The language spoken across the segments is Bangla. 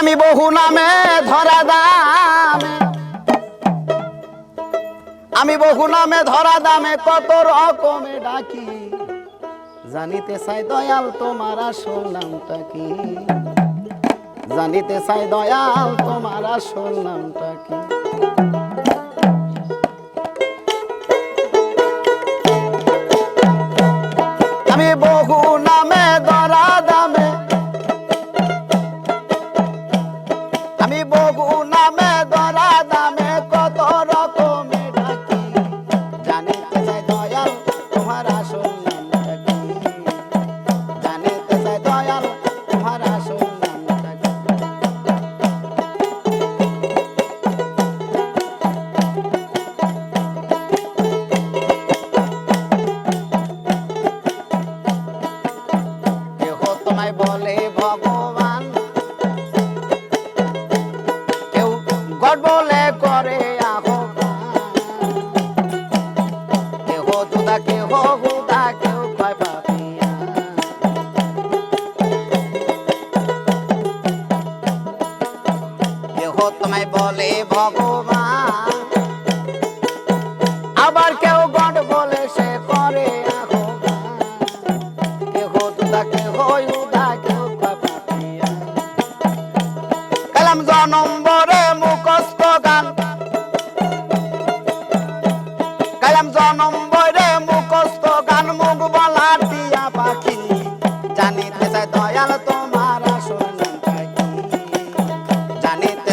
আমি বহু নামে ধরা দামে। আমি বহু নামে ধরা দামে কত রকমে ডাকি। জানিতে চাই দয়াল তোমার আসল নামটা কি? জানিতে চাই দয়াল তোমার আসল নামটা কি? আমি ধরা দামে কত রকমে ডাকি। জানিতে চাই দয়াল, তোমার আসল নামটা কি? জানিতে চাই দয়াল, তোমার আসল নামটা কি? কেহ তোমায় বলে, ভগবান তোমায় বলে, ভগবান। আবার কেউ গড বলে, সে করে কেহ দুদা কেহ ইউদা কেউ কালাম জনম্বরে মুখস্থ গান। কালাম জনম্বরে মুখস্থ গান।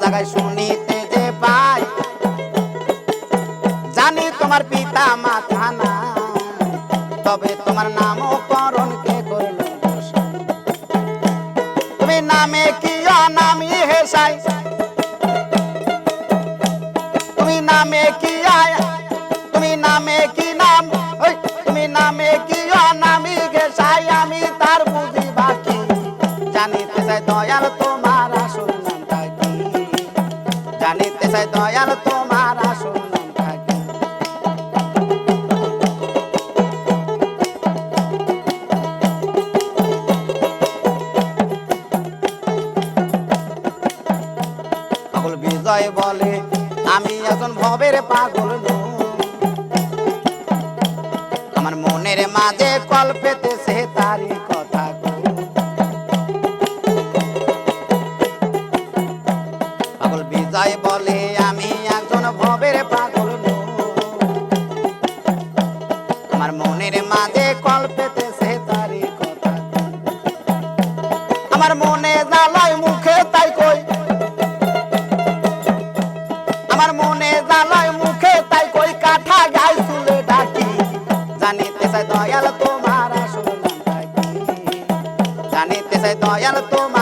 জায়গায় শুনিতে যে পাই। জানি তোমার পিতা মাতা না তবে তোমার কে করল? তুমি নামে কি হেসাই? তুমি নামে কি তুমি নামে কি নাম? তুমি নামে কি আমি তার বুঝি বাকি। চাই দয়াল তোমার বিজয় বলে, আমি এখন ভবের পাগল। আমার মনের মাঝে কল পেতেছে তারই কথা পাগল বিজয় আমার মনের মাঝে কল পেতেছে তারই কথা। আমার মনে জ্বালায় মুখে তাই কই। আমার মনে জ্বালায় মুখে তাই কই কাঠা গায়ে চুলে ডাকি। জানিতে চাই দয়াল তোমার আসল জানিতে চাই দয়াল তোমার